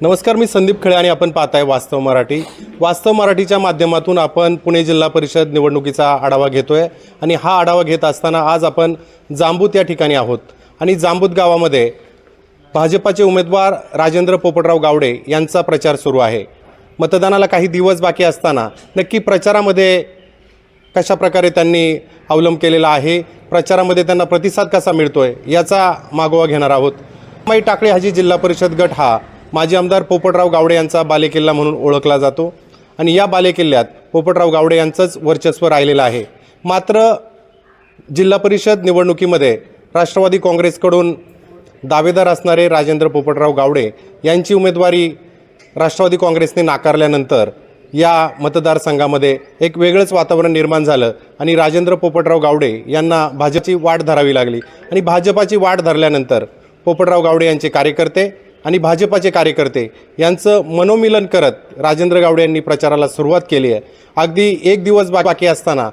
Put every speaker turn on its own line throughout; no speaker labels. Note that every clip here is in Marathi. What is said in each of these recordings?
नमस्कार मी संदीप खळे आणि आपण पाहताय वास्तव मराठी. वास्तव मराठीच्या माध्यमातून आपण पुणे जिल्हा परिषद निवडणुकीचा आढावा घेतोय आणि हा आढावा घेत असताना आज आपण जांबूत या ठिकाणी आहोत. आणि जांबूत गावामध्ये भाजपाचे उमेदवार राजेंद्र पोपटराव गावडे यांचा प्रचार सुरू आहे. मतदानाला काही दिवस बाकी असताना नक्की प्रचारामध्ये कशा प्रकारे त्यांनी अवलंब केलेला आहे प्रचारामध्ये त्यांना प्रतिसाद कसा मिळतोय याचा मागोवा घेणार आहोत. माई टाकळे हाजी जिल्हा परिषद गट हा माजी आमदार पोपटराव गावडे यांचा बालेकिल्ला म्हणून ओळखला जातो. आणि या बालेकिल्ल्यात पोपटराव गावडे यांचंच वर्चस्व राहिलेलं आहे. मात्र जिल्हा परिषद निवडणुकीमध्ये राष्ट्रवादी काँग्रेसकडून दावेदार असणारे राजेंद्र पोपटराव गावडे यांची उमेदवारी राष्ट्रवादी काँग्रेसने नाकारल्यानंतर या मतदारसंघामध्ये एक वेगळंच वातावरण निर्माण झालं आणि राजेंद्र पोपटराव गावडे यांना भाजपची वाट धरावी लागली. आणि भाजपाची वाट धरल्यानंतर पोपटराव गावडे यांचे कार्यकर्ते आणि भाजपाचे कार्यकर्ते यांचं मनोमिलन करत राजेंद्र गावडे यांनी प्रचाराला सुरुवात केली आहे. अगदी एक दिवस बा- बाकी असताना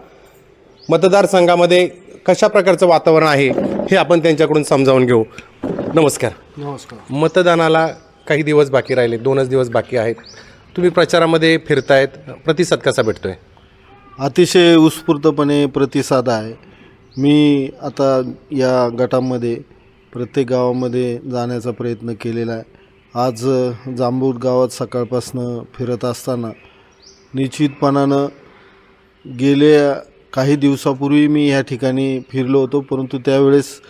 मतदारसंघामध्ये कशा प्रकारचं वातावरण आहे हे आपण त्यांच्याकडून समजावून घेऊ. नमस्कार.
नमस्कार.
मतदानाला काही दिवस बाकी राहिले दोनच दिवस बाकी आहेत. तुम्ही प्रचारामध्ये फिरतायत प्रतिसाद कसा भेटतोय?
अतिशय उत्स्फूर्तपणे प्रतिसाद आहे. मी आता या गटामध्ये प्रत्येक गावामध्ये जाण्याचा प्रयत्न केलेला आहे. आज अ, गावात सकाळपासनं फिरत असताना निश्चितपणानं गेल्या काही दिवसापूर्वी मी ह्या ठिकाणी फिरलो होतो परंतु त्यावेळेस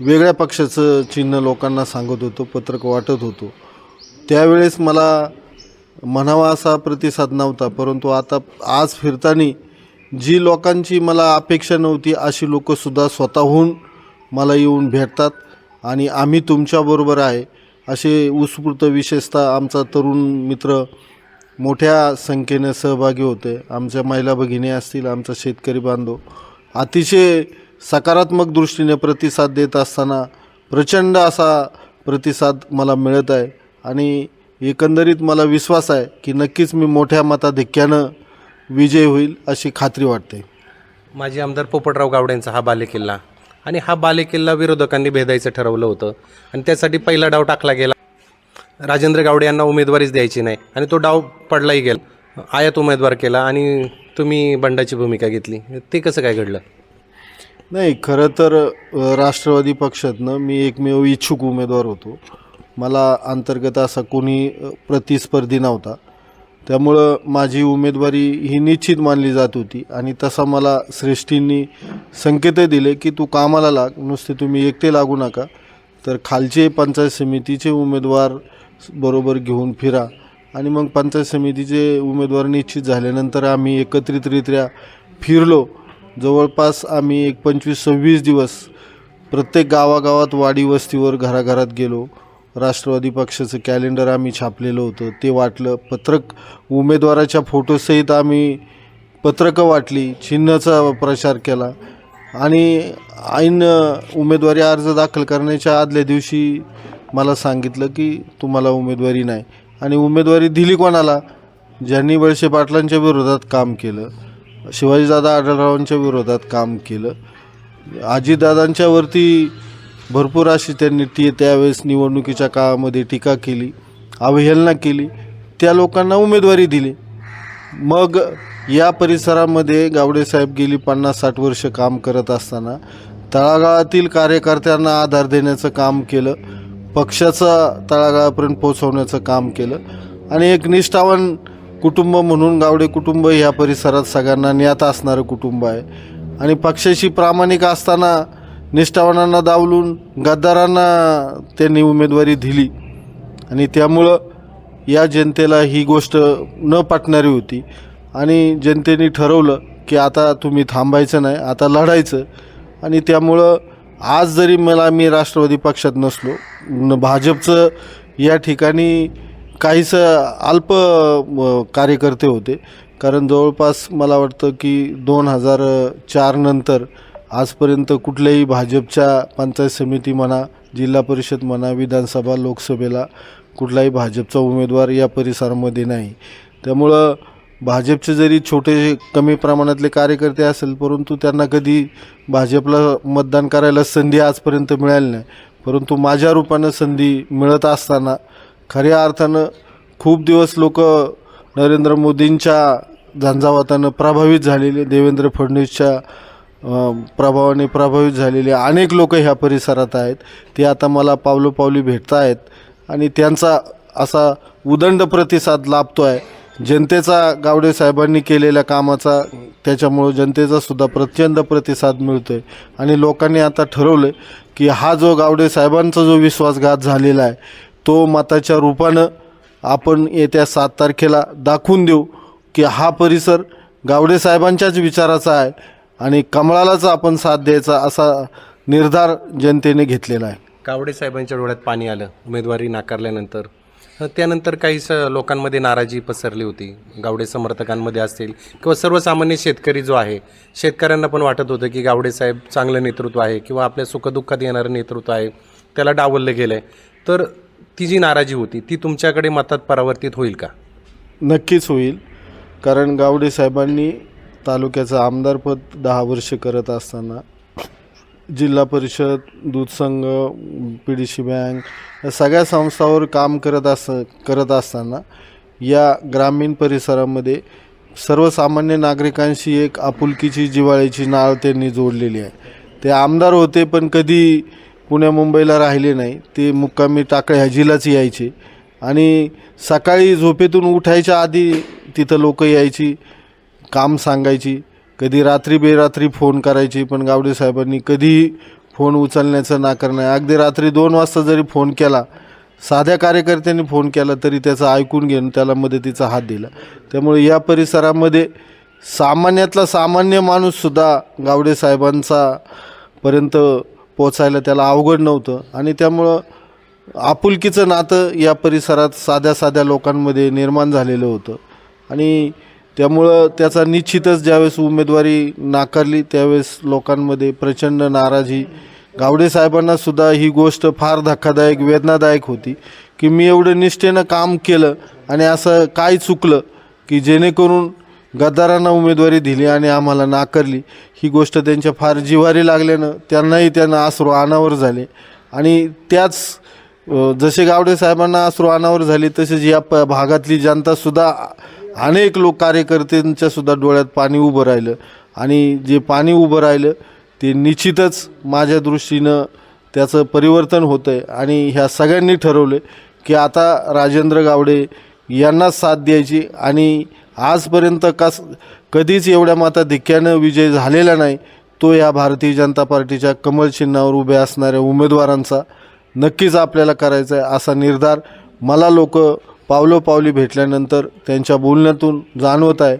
वेगळ्या पक्षाचं चिन्ह लोकांना सांगत होतो पत्रक वाटत होतो. त्यावेळेस मला म्हणावा असा प्रतिसाद नव्हता परंतु आता आज फिरताना जी लोकांची मला अपेक्षा नव्हती अशी लोकंसुद्धा स्वतःहून मला येऊन भेटतात. आणि आम्ही तुमच्याबरोबर आहे असे उत्स्फूर्त विशेषतः आमचा तरुण मित्र मोठ्या संख्येने सहभागी होते. आमच्या महिला भगिनी असतील आमचा शेतकरी बांधव. अतिशय सकारात्मक दृष्टीने प्रतिसाद देत असताना प्रचंड असा प्रतिसाद मला मिळत आहे. आणि एकंदरीत मला विश्वास आहे की नक्कीच मी मोठ्या मताधिक्यानं विजय होईल अशी खात्री वाटते.
माजी आमदार पोपटराव गावडेंचा हा बालेकिल्ला. आणि हा बालेकिल्ला विरोधकांनी भेदायचं ठरवलं होतं. आणि त्यासाठी पहिला डाव टाकला गेला. राजेंद्र गावडे यांना उमेदवारीच द्यायची नाही. आणि तो डाव पडलाही गेला. आयात उमेदवार केला आणि तुम्ही बंडाची भूमिका घेतली. ते कसं काय घडलं?
नाही खरं तर राष्ट्रवादी पक्षातनं मी एकमेव इच्छुक उमेदवार होतो. मला अंतर्गत असा कोणी प्रतिस्पर्धी नव्हता. त्यामुळं माझी उमेदवारी ही निश्चित मानली जात होती. आणि तसा मला श्रेष्ठींनी संकेतही दिले की तू कामाला लाग नुसते तुम्ही एकटे लागू नका. तर खालचे पंचायत समितीचे उमेदवार बरोबर घेऊन फिरा. आणि मग पंचायत समितीचे उमेदवार निश्चित झाल्यानंतर आम्ही एकत्रितरित्या फिरलो. जवळपास आम्ही एक पंचवीस सव्वीस दिवस प्रत्येक गावागावात वाडी वस्तीवर घराघरात गेलो. राष्ट्रवादी पक्षाचं कॅलेंडर आम्ही छापलेलं होतं. ते वाटलं पत्रक उमेदवाराच्या फोटोसहित आम्ही पत्रकं वाटली चिन्हाचा प्रचार केला. आणि ऐन उमेदवारी अर्ज दाखल करण्याच्या आदल्या दिवशी मला सांगितलं की तुम्हाला उमेदवारी नाही. आणि उमेदवारी दिली कोणाला? ज्यांनी बळशे पाटलांच्या विरोधात काम केलं शिवाजीदादा आढळरावांच्या विरोधात काम केलं आजीदादांच्यावरती भरपूर अशी त्यांनी ती त्यावेळेस निवडणुकीच्या काळामध्ये टीका केली अवहेलना केली. त्या लोकांना उमेदवारी दिली. मग या परिसरामध्ये गावडेसाहेब गेली पन्नास साठ वर्ष काम करत असताना. तळागाळातील कार्यकर्त्यांना आधार देण्याचं काम केलं. पक्षाचा तळागाळापर्यंत पोहोचवण्याचं काम केलं. आणि एक निष्ठावान कुटुंब म्हणून गावडे कुटुंब ह्या परिसरात सगळ्यांना ज्ञात असणारं कुटुंब आहे. आणि पक्षाशी प्रामाणिक असताना निष्ठावानांना दावलून गद्दारांना त्यांनी उमेदवारी दिली. आणि त्यामुळं या जनतेला ही गोष्ट न पटणारी होती. आणि जनतेने ठरवलं की आता तुम्ही थांबायचं नाही आता लढायचं. आणि त्यामुळं आज जरी मला मी राष्ट्रवादी पक्षात नसलो न भाजपचं या ठिकाणी काहीच अल्प कार्यकर्ते होते. कारण जवळपास मला वाटतं की दोन हजार चारनंतर आजपर्यंत कुठल्याही भाजपच्या पंचायत समिती म्हणा जिल्हा परिषद म्हणा विधानसभा लोकसभेला कुठलाही भाजपचा उमेदवार या परिसरामध्ये नाही. त्यामुळं भाजपचे जरी छोटे कमी प्रमाणातले कार्यकर्ते असेल परंतु त्यांना कधी भाजपला मतदान करायला संधी आजपर्यंत मिळाली नाही. परंतु माझ्या रूपानं संधी मिळत असताना खऱ्या अर्थानं खूप दिवस लोक नरेंद्र मोदींच्या झंझावातानं प्रभावित झालेले देवेंद्र फडणवीसच्या प्रभावाने प्रभावित झालेले अनेक लोक ह्या परिसरात आहेत. ते आता मला पावलोपावली भेटत आहेत आणि त्यांचा असा उदंड प्रतिसाद लाभतो आहे जनतेचा गावडे साहेबांनी केलेल्या कामाचा त्याच्यामुळं जनतेचा सुद्धा प्रचंड प्रतिसाद मिळतो आहे आणि लोकांनी आता ठरवलं की हा जो गावडे साहेबांचा जो विश्वासघात झालेला आहे तो मताच्या रूपानं आपण येत्या सात तारखेला दाखवून देऊ की हा परिसर गावडे साहेबांच्याच विचाराचा आहे. आणि कमळालाच आपण साथ द्यायचा असा निर्धार जनतेने घेतलेला आहे.
कावडे साहेबांच्या डोळ्यात पाणी आलं. उमेदवारी नाकारल्यानंतर. त्यानंतर काही स लोकांमध्ये नाराजी पसरली होती. गावडे समर्थकांमध्ये असतील किंवा सर्वसामान्य शेतकरी जो आहे शेतकऱ्यांना पण वाटत होतं की गावडे साहेब चांगलं नेतृत्व आहे किंवा आपल्या सुखदुःखात येणारं नेतृत्व आहे त्याला डावललं गेलं आहे तर ती जी नाराजी होती ती तुमच्याकडे मतात परावर्तित होईल का?
नक्कीच होईल. कारण गावडे साहेबांनी तालुक्याचं आमदारपद दहा वर्ष करत असताना जिल्हा परिषद दूध संघ पी डी सी बँक या सगळ्या संस्थावर काम करत अस करत असताना या ग्रामीण परिसरामध्ये सर्वसामान्य नागरिकांशी एक आपुलकीची जिवाळ्याची नाळ त्यांनी जोडलेली आहे. ते आमदार होते पण कधी पुण्या मुंबईला राहिले नाही. ते मुक्कामी टाकळे हजीलाच यायचे. आणि सकाळी झोपेतून उठायच्या आधी तिथं लोकं यायची. काम सांगायची कधी रात्री बेरात्री फोन करायची पण गावडे साहेबांनी कधीही फोन उचलण्याचं नाकार नाही. अगदी रात्री दोन वाजता जरी फोन केला साध्या कार्यकर्त्यांनी फोन केला तरी त्याचं ऐकून घेऊन त्याला मदतीचा हात दिला. त्यामुळे या परिसरामध्ये सामान्यातला सामान्य माणूससुद्धा गावडे साहेबांचा पर्यंत पोचायला त्याला अवघड नव्हतं. आणि त्यामुळं आपुलकीचं नातं या परिसरात साध्या साध्या लोकांमध्ये निर्माण झालेलं होतं. आणि त्यामुळं त्याचा निश्चितच ज्यावेळेस उमेदवारी नाकारली त्यावेळेस लोकांमध्ये प्रचंड नाराजी. गावडे साहेबांना सुद्धा ही गोष्ट फार धक्कादायक वेदनादायक होती की मी एवढं निष्ठेनं काम केलं आणि असं काय चुकलं की जेणेकरून गद्दारांना उमेदवारी दिली आणि आम्हाला नाकारली. ही गोष्ट त्यांच्या फार जिव्हारी लागल्यानं त्यांनाही त्यांना आसरू अनावर झाले. आणि त्याच जसे गावडे साहेबांना अश्रू अनावर झाले तसेच या प भागातली जनतासुद्धा अनेक लोक कार्यकर्त्यांच्या सुद्धा डोळ्यात पाणी उभं राहिलं. आणि जे पाणी उभं राहिलं ते निश्चितच माझ्या दृष्टीनं त्याचं परिवर्तन होतं आहे आणि ह्या सगळ्यांनी ठरवलं की आता राजेंद्र गावडे यांनाच साथ द्यायची. आणि आजपर्यंत कस कधीच एवढ्या माता धिक्क्यानं विजय झालेला नाही. तो या भारतीय जनता पार्टीच्या कमल चिन्हावर उभ्या असणाऱ्या उमेदवारांचा नक्कीच आपल्याला करायचा आहे असा निर्धार मला लोक पावलोपावली भेटल्यानंतर त्यांच्या बोलण्यातून जाणवत आहे.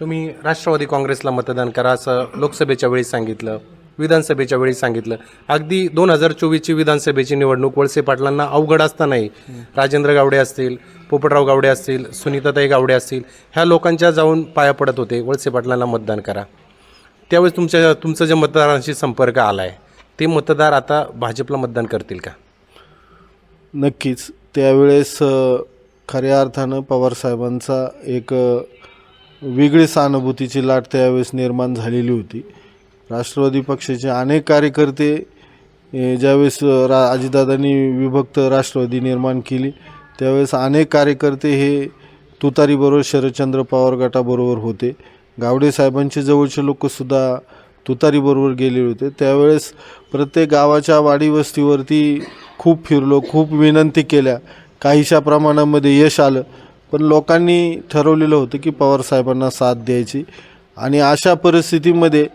तुम्ही राष्ट्रवादी काँग्रेसला मतदान करा असं लोकसभेच्या वेळी सांगितलं विधानसभेच्या वेळी सांगितलं. अगदी दोन हजार चोवीसची विधानसभेची निवडणूक वळसे पाटलांना अवघड असतानाही राजेंद्र गावडे असतील पोपटराव गावडे असतील सुनीताताई गावडे असतील ह्या लोकांच्या जाऊन पाया पडत होते. वळसे पाटलांना मतदान करा. त्यावेळेस तुमच्या तुमचं जे मतदारांशी संपर्क आला आहे ते मतदार आता भाजपला मतदान करतील का?
नक्कीच. त्यावेळेस खऱ्या अर्थानं पवारसाहेबांचा एक वेगळी सहानुभूतीची लाट त्यावेळेस निर्माण झालेली होती. राष्ट्रवादी पक्षाचे अनेक कार्यकर्ते ज्यावेळेस रा अजितदादांनी विभक्त राष्ट्रवादी निर्माण केली त्यावेळेस अनेक कार्यकर्ते हे तुतारीबरोबर शरदचंद्र पवार गटाबरोबर होते. गावडे साहेबांचे जवळचे लोकसुद्धा तुतारीबरोबर गेलेले होते. त्यावेळेस प्रत्येक गावाच्या वाडी वस्तीवरती खूप फिरलो खूप विनंती केल्या. काहीशा प्रमाणामध्ये यश आलं. पण लोकांनी ठरवलेलं होतं की पवारसाहेबांना साथ द्यायची. आणि अशा परिस्थितीमध्ये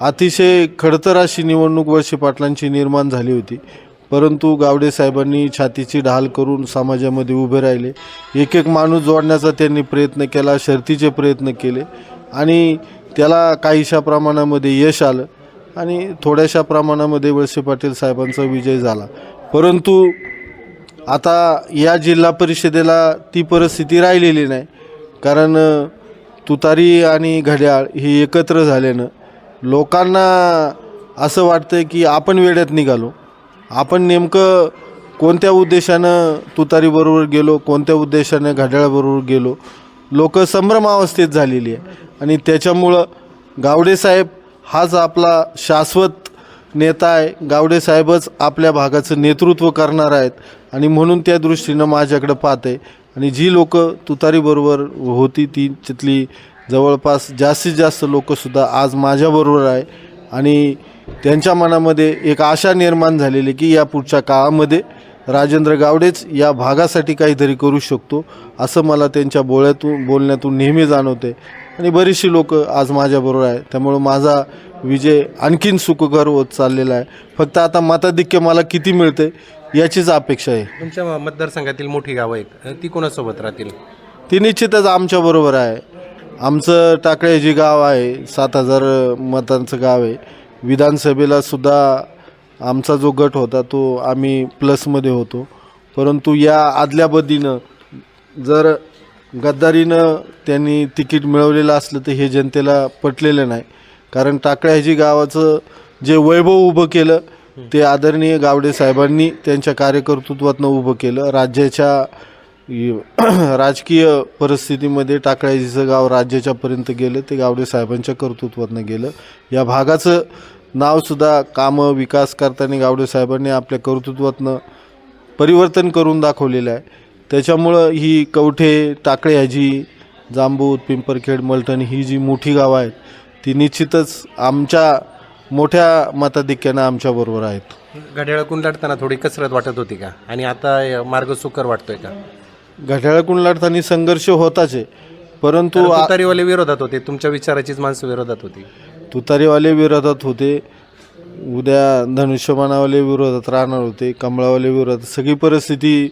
अतिशय खडतर अशी निवडणूक वर्षी पाटलांची निर्माण झाली होती. परंतु गावडे साहेबांनी छातीची ढाल करून समाजामध्ये उभे राहिले. एक एक माणूस जोडण्याचा त्यांनी प्रयत्न केला शर्तीचे प्रयत्न केले. आणि त्याला काहीशा प्रमाणामध्ये यश आलं आणि थोड्याशा प्रमाणामध्ये वळसे पाटील साहेबांचा विजय झाला. परंतु आता या जिल्हा परिषदेला ती परिस्थिती राहिलेली नाही. कारण तुतारी आणि घड्याळ हे एकत्र झाल्यानं लोकांना असं वाटतं की आपण वेड्यात निघालो. आपण नेमकं कोणत्या उद्देशानं तुतारीबरोबर गेलो कोणत्या उद्देशानं घड्याळाबरोबर गेलो लोक संभ्रमावस्थेत झालेली आहे. आणि त्याच्यामुळं गावडेसाहेब हाच आपला शाश्वत नेता आहे. गावडेसाहेबच आपल्या भागाचं नेतृत्व करणार आहेत. आणि म्हणून त्या दृष्टीनं माझ्याकडं पाहते. आणि जी लोक तुतारीबरोबर होती ती तिथली जवळपास जास्तीत जास्त लोकंसुद्धा आज माझ्याबरोबर आहे. आणि त्यांच्या मनामध्ये एक आशा निर्माण झालेली की या पुढच्या काळामध्ये राजेंद्र गावडेच या भागासाठी काहीतरी करू शकतो असं मला त्यांच्या बोळ्यातून बोलण्यातून नेहमी जाणवते. आणि बरीचशी लोक आज माझ्याबरोबर आहे त्यामुळं माझा विजय आणखीन सुखकर होत चाललेला आहे. फक्त आता मताधिक्य मला किती मिळते याचीच अपेक्षा आहे.
तुमच्या मतदारसंघातील मोठी गावं आहेत ती कोणासोबत राहतील?
ती निश्चितच आमच्याबरोबर आहे. आमचं टाकळे जे गाव आहे सात हजार मतांचं गाव आहे. विधानसभेला सुद्धा आमचा जो गट होता तो आम्ही प्लसमध्ये होतो. परंतु या आदल्याबदीनं जर गद्दारीनं त्यांनी तिकीट मिळवलेलं असलं तर हे जनतेला पटलेलं नाही. कारण टाकळ्याजी गावाचं जे वैभव उभं केलं ते आदरणीय गावडे साहेबांनी त्यांच्या कार्यकर्तृत्वातनं उभं केलं. राज्याच्या राजकीय परिस्थितीमध्ये टाकळ्याजीचं गाव राज्याच्यापर्यंत गेलं ते गावडे साहेबांच्या कर्तृत्वातनं गेलं. या भागाचं नावसुद्धा कामं विकास करताना गावडे साहेबांनी आपल्या कर्तृत्वातनं परिवर्तन करून दाखवलेलं आहे. त्याच्यामुळं ही कवठे टाकळे ह्याची जांबूत पिंपरखेड मलटण ही जी मोठी गावं आहेत ती निश्चितच आमच्या मोठ्या मताधिक्यानं आमच्याबरोबर आहेत.
घड्याळाकून लढताना थोडी कसरत वाटत होती का? आणि आता मार्ग सुकर वाटतोय का?
घड्याळाकडून लढताना संघर्ष होताच आहे परंतु आ-
तुतारीवाले विरोधात होते तुमच्या विचाराचीच माणसं विरोधात होती.
तुतारीवाले विरोधात होते उद्या धनुष्यबाणावाले विरोधात राहणार होते कमळावाले विरोधात सगळी परिस्थिती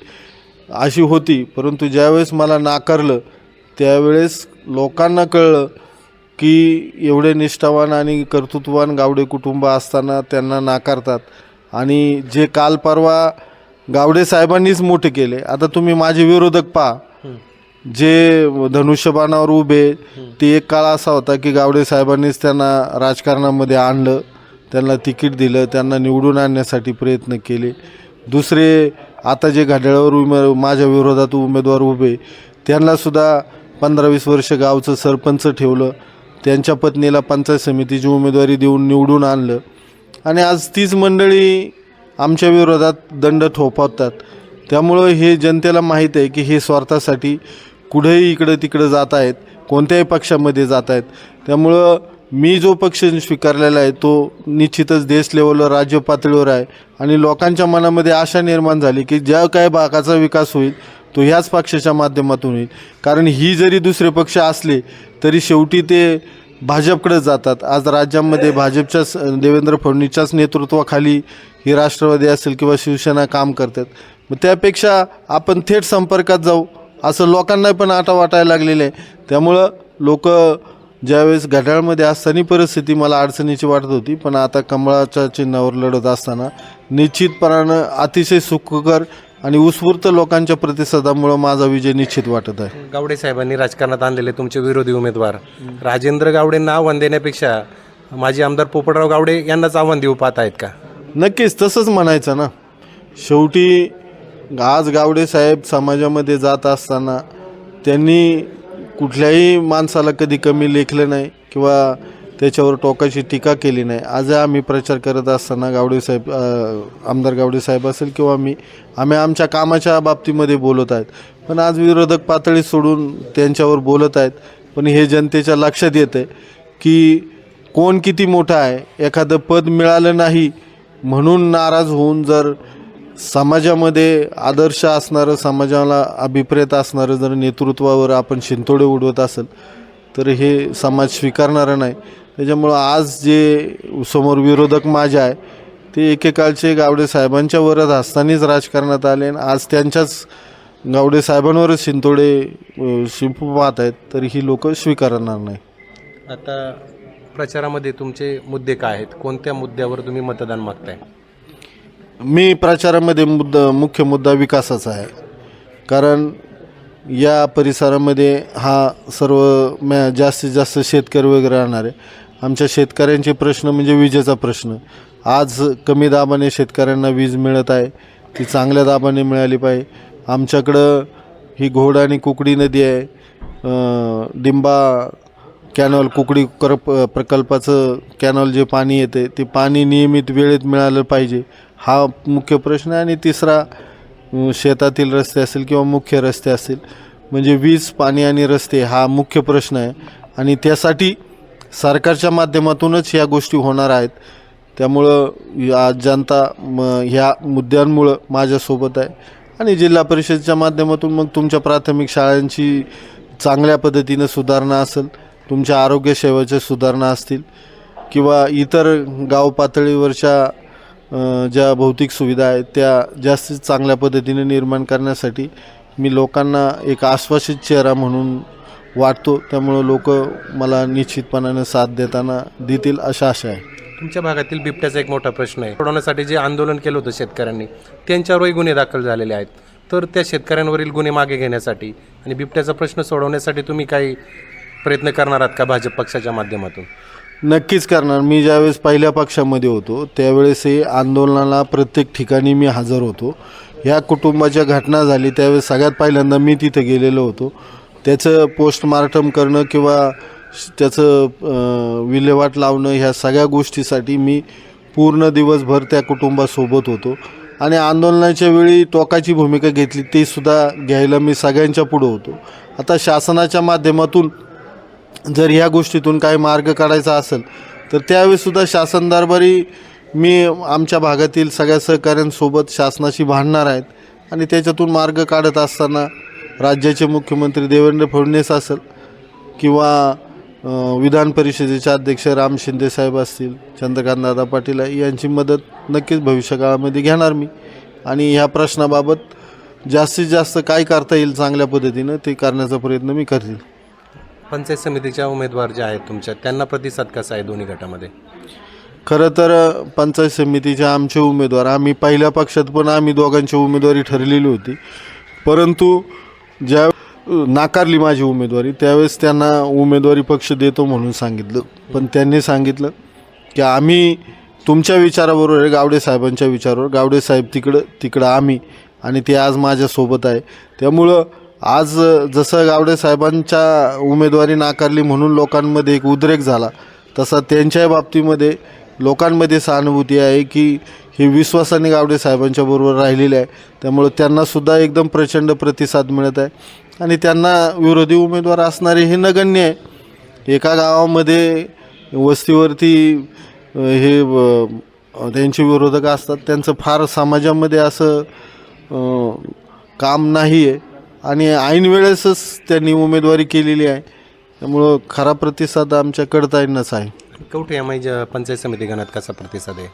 अशी होती. परंतु ज्यावेळेस मला नाकारलं त्यावेळेस लोकांना कळलं की एवढे निष्ठावान आणि कर्तृत्ववान गावडे कुटुंब असताना त्यांना नाकारतात. आणि जे काल परवा गावडे साहेबांनीच मोठे केले. आता तुम्ही माझे विरोधक पहा. जे धनुष्यबाणावर उभे ते एक काळ असा होता की गावडे साहेबांनीच त्यांना राजकारणामध्ये आणलं त्यांना तिकीट दिलं त्यांना निवडून आणण्यासाठी प्रयत्न केले. दुसरे आता जे घाटाळ्यावर उमे माझ्या विरोधात उमेदवार उभे त्यांनासुद्धा पंधरा वीस वर्ष गावचं सरपंच ठेवलं. त्यांच्या पत्नीला पंचायत समितीची उमेदवारी देऊन निवडून आणलं. आणि आज तीच मंडळी आमच्या विरोधात दंड थोपवतात त्यामुळं हे जनतेला माहीत आहे की हे स्वार्थासाठी कुठेही इकडं तिकडं जात आहेत कोणत्याही पक्षामध्ये जात आहेत. त्यामुळं मी जो पक्ष स्वीकारलेला आहे तो निश्चितच देश लेवलवर राज्य पातळीवर आहे. आणि लोकांच्या मनामध्ये आशा निर्माण झाली की ज्या काय भागाचा विकास होईल तो ह्याच पक्षाच्या माध्यमातून होईल. कारण ही जरी दुसरे पक्ष असले तरी शेवटी ते भाजपकडे जातात. आज राज्यामध्ये भाजपच्याच देवेंद्र फडणवीसच्याच नेतृत्वाखाली ही राष्ट्रवादी असेल किंवा शिवसेना काम करतात. मग त्यापेक्षा आपण थेट संपर्कात जाऊ असं लोकांना पण आटा वाटायला लागलेलं आहे. त्यामुळं लोक ज्यावेळेस घड्याळमध्ये असताना परिस्थिती मला अडचणीची वाटत होती पण आता कमळाच्या चिन्हावर लढत असताना निश्चितपणानं अतिशय सुखकर आणि उत्स्फूर्त लोकांच्या प्रतिसादामुळं माझा विजय निश्चित वाटत आहे.
गावडे साहेबांनी राजकारणात आणलेले तुमचे विरोधी उमेदवार. राजेंद्र गावडेंना आव्हान देण्यापेक्षा माजी आमदार पोपटराव गावडे यांनाच आव्हान देऊ पाहत आहेत का?
नक्कीच तसंच म्हणायचं ना. शेवटी आज गावडे साहेब समाजामध्ये जात असताना त्यांनी कुठल्याही माणसाला कधी कमी लेखलं नाही किंवा त्याच्यावर टोकाची टीका केली नाही. आज आम्ही प्रचार करत असताना गावडे साहेब आमदार गावडे साहेब असेल किंवा मी आम्ही आमच्या कामाच्या बाबतीमध्ये बोलत आहेत. पण आज विरोधक पातळी सोडून त्यांच्यावर बोलत आहेत. पण हे जनतेच्या लक्षात येतं की कोण किती मोठा आहे एखादं पद मिळालं नाही म्हणून नाराज होऊन जर समाजामध्ये आदर्श असणारं समाजाला अभिप्रेत असणारं जर नेतृत्वावर आपण शिंतोडे उडवत असेल तर हे समाज स्वीकारणारं नाही. त्याच्यामुळं आज जे समोर विरोधक माझे आहे ते एकेकाळचे गावडे साहेबांच्या वरच असतानाच राजकारणात आले आणि आज त्यांच्याच गावडे साहेबांवरच शिंतोडे शिंपू पाहत आहेत तर ही लोक स्वीकारणार नाही.
आता प्रचारामध्ये तुमचे मुद्दे काय आहेत? कोणत्या मुद्द्यावर तुम्ही मतदान मागताय?
मी प्रचारामध्ये मुद्दा मुख्य मुद्दा विकासाचा आहे. कारण या परिसरामध्ये हा सर्व मॅ जास्तीत जास्त शेतकरी वगैरे राहणार आहे. आमच्या शेतकऱ्यांचे प्रश्न म्हणजे विजेचा प्रश्न. आज कमी दाबाने शेतकऱ्यांना वीज मिळत आहे. ती चांगल्या दाबाने मिळाली पाहिजे. आमच्याकडं ही घोड आणि कुकडी नदी आहे. डिंबा कॅनॉल कुकडी कर प्रकल्पाचं कॅनॉल जे पाणी येते ते पाणी नियमित वेळेत मिळालं पाहिजे. हा मुख्य प्रश्न आहे आणि तिसरा शेतातील रस्ते असेल किंवा मुख्य रस्ते असतील म्हणजे वीज पाणी आणि रस्ते हा मुख्य प्रश्न आहे. आणि त्यासाठी सरकारच्या माध्यमातूनच या गोष्टी होणार आहेत. त्यामुळं आज जनता म ह्या मुद्द्यांमुळं माझ्यासोबत आहे. आणि जिल्हा परिषदेच्या माध्यमातून मग तुमच्या प्राथमिक शाळांची चांगल्या पद्धतीनं सुधारणा असेल तुमच्या आरोग्यसेवेच्या सुधारणा असतील किंवा इतर गाव पातळीवरच्या ज्या भौतिक सुविधा आहेत त्या जास्तीत चांगल्या पद्धतीने निर्माण करण्यासाठी मी लोकांना एक आश्वासित चेहरा म्हणून वाटतो. त्यामुळं लोक मला निश्चितपणाने साथ देताना देतील अशा आशा आहे.
तुमच्या भागातील बिबट्याचा एक मोठा प्रश्न आहे. सोडवण्यासाठी जे आंदोलन केलं होतं शेतकऱ्यांनी त्यांच्यावरही गुन्हे दाखल झालेले आहेत. तर त्या शेतकऱ्यांवरील गुन्हे मागे घेण्यासाठी आणि बिबट्याचा प्रश्न सोडवण्यासाठी तुम्ही काही प्रयत्न करणार आहात का भाजप पक्षाच्या माध्यमातून?
नक्कीच करणार. मी ज्यावेळेस पहिल्या पक्षामध्ये होतो त्यावेळेस हे आंदोलनाला प्रत्येक ठिकाणी मी हजर होतो. ह्या कुटुंबाच्या घटना झाली त्यावेळेस सगळ्यात पहिल्यांदा मी तिथं गेलेलो होतो. त्याचं पोस्टमार्टम करणं किंवा त्याचं विल्हेवाट लावणं ह्या सगळ्या गोष्टीसाठी मी पूर्ण दिवसभर त्या कुटुंबासोबत होतो. आणि आंदोलनाच्या वेळी टोकाची भूमिका घेतली तीसुद्धा घ्यायला मी सगळ्यांच्या पुढं होतो. आता शासनाच्या माध्यमातून जर ह्या गोष्टीतून काही मार्ग काढायचा असेल तर त्यावेळीसुद्धा शासन दरबारी मी आमच्या भागातील सगळ्या सहकाऱ्यांसोबत शासनाशी भांडणार आहेत आणि त्याच्यातून मार्ग काढत असताना राज्याचे मुख्यमंत्री देवेंद्र फडणवीस असेल किंवा विधान परिषदेचे अध्यक्ष राम शिंदे साहेब असतील चंद्रकांत दादा पाटील यांची मदत नक्कीच भविष्यकाळामध्ये घेणार मी. आणि ह्या प्रश्नाबाबत जास्तीत जास्त काय करता येईल चांगल्या पद्धतीनं ते करण्याचा प्रयत्न मी करतील.
पंचायत समितीच्या उमेदवार जे आहेत तुमच्या त्यांना प्रतिसाद कसा आहे दोन्ही गटामध्ये?
खरं तर पंचायत समितीच्या आमचे उमेदवार आम्ही पहिल्या पक्षात पण आम्ही दोघांची उमेदवारी ठरलेली होती. परंतु ज्या नाकारली माझी उमेदवारी त्यावेळेस त्यांना उमेदवारी पक्ष देतो म्हणून सांगितलं. पण त्यांनी सांगितलं की आम्ही तुमच्या विचाराबरोबर आहे गावडे साहेबांच्या विचारावर. गावडे साहेब तिकडं तिकडं आम्ही आणि ते आज माझ्यासोबत आहे. त्यामुळं आज जसं गावडे साहेबांच्या उमेदवारी नाकारली म्हणून लोकांमध्ये एक उद्रेक झाला तसा त्यांच्या बाबतीमध्ये लोकांमध्ये सहानुभूती आहे की हे विश्वासाने गावडे साहेबांच्या बरोबर राहिलेले आहे. त्यामुळं त्यांनासुद्धा एकदम प्रचंड प्रतिसाद मिळत आहे. आणि त्यांना विरोधी उमेदवार असणारे हे नगण्य आहे. एका गावामध्ये वस्तीवरती हे त्यांचे विरोधक असतात. त्यांचं फार समाजामध्ये असं काम नाही आहे आणि ऐन वेळेसच त्यांनी उमेदवारी केलेली आहे. त्यामुळं खरा प्रतिसाद आमच्या कडताईंनाच आहे.
कवठे एम पंचायत समिती गणात कसा प्रतिसाद आहे?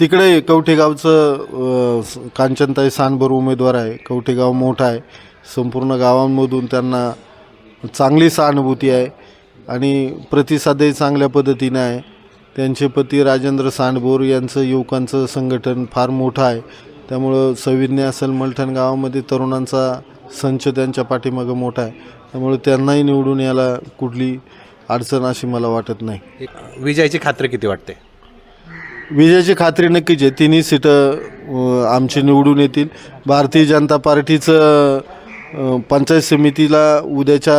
तिकडे कवठेगावचं अ, कांचनताई सानभर उमेदवार आहे. कवठेगाव मोठा आहे. संपूर्ण गावांमधून त्यांना चांगली सहानुभूती आहे. आणि प्रतिसादही चांगल्या पद्धतीने आहे. त्यांचे पती राजेंद्र सांडभोर यांचं युवकांचं संघटन फार मोठं आहे. त्यामुळं सविज्ञ असेल मलठण गावामध्ये तरुणांचा संच त्यांच्या पाठीमागं मोठा आहे. त्यामुळे त्यांनाही निवडून यायला कुठली अडचण अशी मला वाटत नाही.
विजयाची खात्री किती वाटते?
विजयाची खात्री नक्कीच आहे. तिन्ही सीटं आमची निवडून येतील. भारतीय जनता पार्टीचं पंचायत समितीला उद्याच्या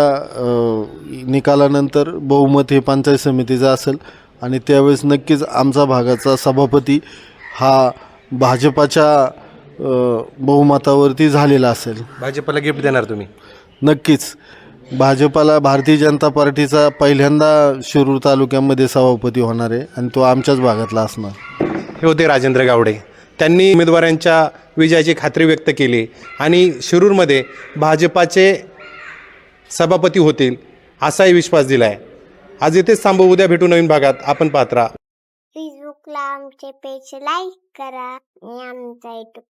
निकालानंतर बहुमत हे पंचायत समितीचं असेल. आणि त्यावेळेस नक्कीच आमचा भागाचा सभापती हा भाजपाच्या बहुमतावरती झालेला असेल.
भाजपला गिफ्ट देणार तुम्ही?
नक्कीच. भाजपाला भारतीय जनता पार्टीचा पहिल्यांदा शिरूर तालुक्यामध्ये सभापती होणार आहे आणि तो आमच्याच भागातला असणार.
हे होते राजेंद्र गावडे. त्यांनी उमेदवारांच्या विजयाची खात्री व्यक्त केली आणि शिरूरमध्ये भाजपाचे सभापती होतील असाही विश्वास दिला आहे आज इथेच थांबू उद्या भेटू नवीन भागात. आपण पाहत राहा.
फेसबुकला आमचे पेज लाईक करा आणि आमचा युट्यूब